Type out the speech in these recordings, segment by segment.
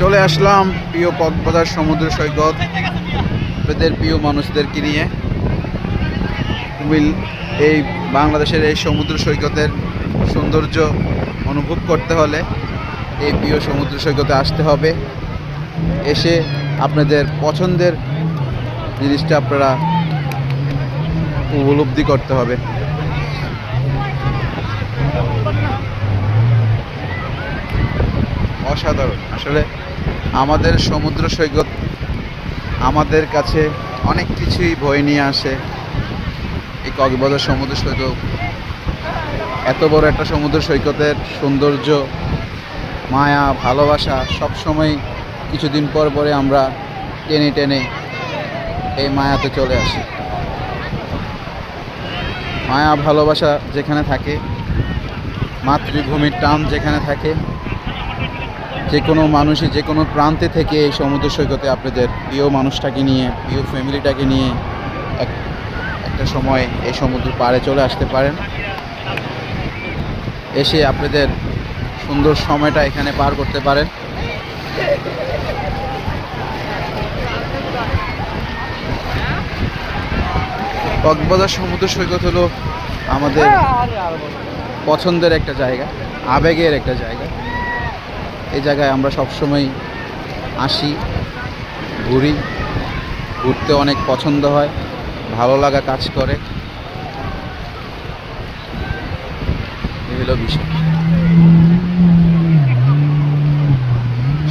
চলে আসলাম প্রিয় কক্সবাজার সমুদ্র সৈকত, আপনাদের প্রিয় মানুষদেরকে নিয়ে। এই বাংলাদেশের এই সমুদ্র সৈকতের সৌন্দর্য অনুভব করতে হলে এই প্রিয় সমুদ্র সৈকতে আসতে হবে। এসে আপনাদের পছন্দের জিনিসটা আপনারা উপলব্ধি করতে হবে। অসাধারণ। আসলে আমাদের সমুদ্র সৈকত আমাদের কাছে অনেক কিছুই বয়ে নিয়ে আসে। এই কক্সবাজার সমুদ্র সৈকত। এত বড় একটা সমুদ্র সৈকতের সৌন্দর্য, মায়া, ভালোবাসা সব সময় কিছুদিন পর পরে আমরা টেনে টেনে এই মায়াতে চলে আসি। মায়া ভালোবাসা যেখানে থাকে, মাতৃভূমির টান যেখানে থাকে যে কোনো মানুষই, যে কোনো প্রান্তে থেকে এই সমুদ্র সৈকতে আপনাদের প্রিয় মানুষটাকে নিয়ে, প্রিয় ফ্যামিলিটাকে নিয়ে এক, একটা সময় এই সমুদ্র পাড়ে চলে আসতে পারেন। এসে আপনাদের সুন্দর সময়টা এখানে পার করতে পারেন। কক্সবাজার সমুদ্র সৈকত হলো আমাদের পছন্দের একটা জায়গা, আবেগের একটা জায়গা। এই জায়গায় আমরা সবসময় আসি, ঘুরি, ঘুরতে অনেক পছন্দ হয়, ভালো লাগা কাজ করে। এই হলো বিষয়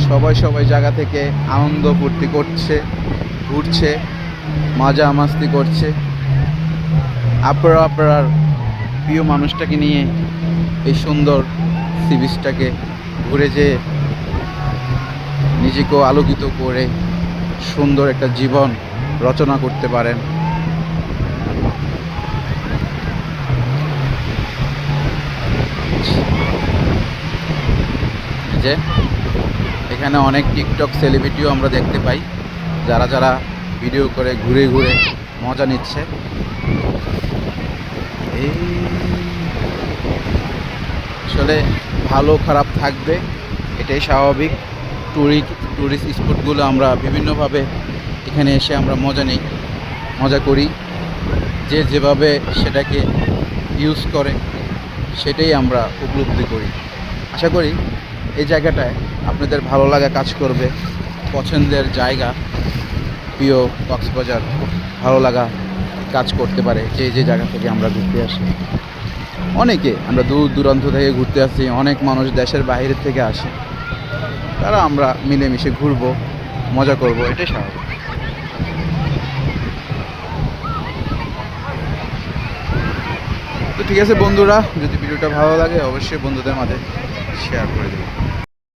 সবাই সবাই জায়গা থেকে আনন্দ ফুর্তি করছে, ঘুরছে, মজা মাস্তি করছে। আপনারা, আপনার প্রিয় মানুষটাকে নিয়ে এই সুন্দর সি বিচটাকে ঘুরে যে নিজেকেও আলোকিত করে সুন্দর একটা জীবন রচনা করতে পারেন। যে, এখানে অনেক টিকটক সেলিব্রিটিও আমরা দেখতে পাই, যারা যারা ভিডিও করে ঘুরে ঘুরে মজা নিচ্ছে। এই আসলে ভালো, খারাপ থাকবে, এটাই স্বাভাবিক। টুরি ট্যুরিস্ট স্পটগুলো আমরা বিভিন্নভাবে এখানে এসে আমরা মজা নিই, মজা করি। যে যেভাবে সেটাকে ইউজ করে, সেটাই আমরা উপলব্ধি করি। আশা করি এই জায়গাটায় আপনাদের ভালো লাগা কাজ করবে, পছন্দের জায়গা, প্রিয় কক্সবাজার, ভালো লাগা কাজ করতে পারে যে যে জায়গা থেকে আমরা ঘুরতে আসি। অনেকে, আমরা দূর দূরান্ত থেকে ঘুরতে আসি, অনেক মানুষ দেশের বাইরে থেকে আসে। তারা আমরা মিলেমিশে ঘুরব, মজা করব, এটাই স্বাভাবিক। তো ঠিক আছে বন্ধুরা, যদি ভিডিওটা ভালো লাগে, অবশ্যই বন্ধুদের মাঝে শেয়ার করে দেবেন।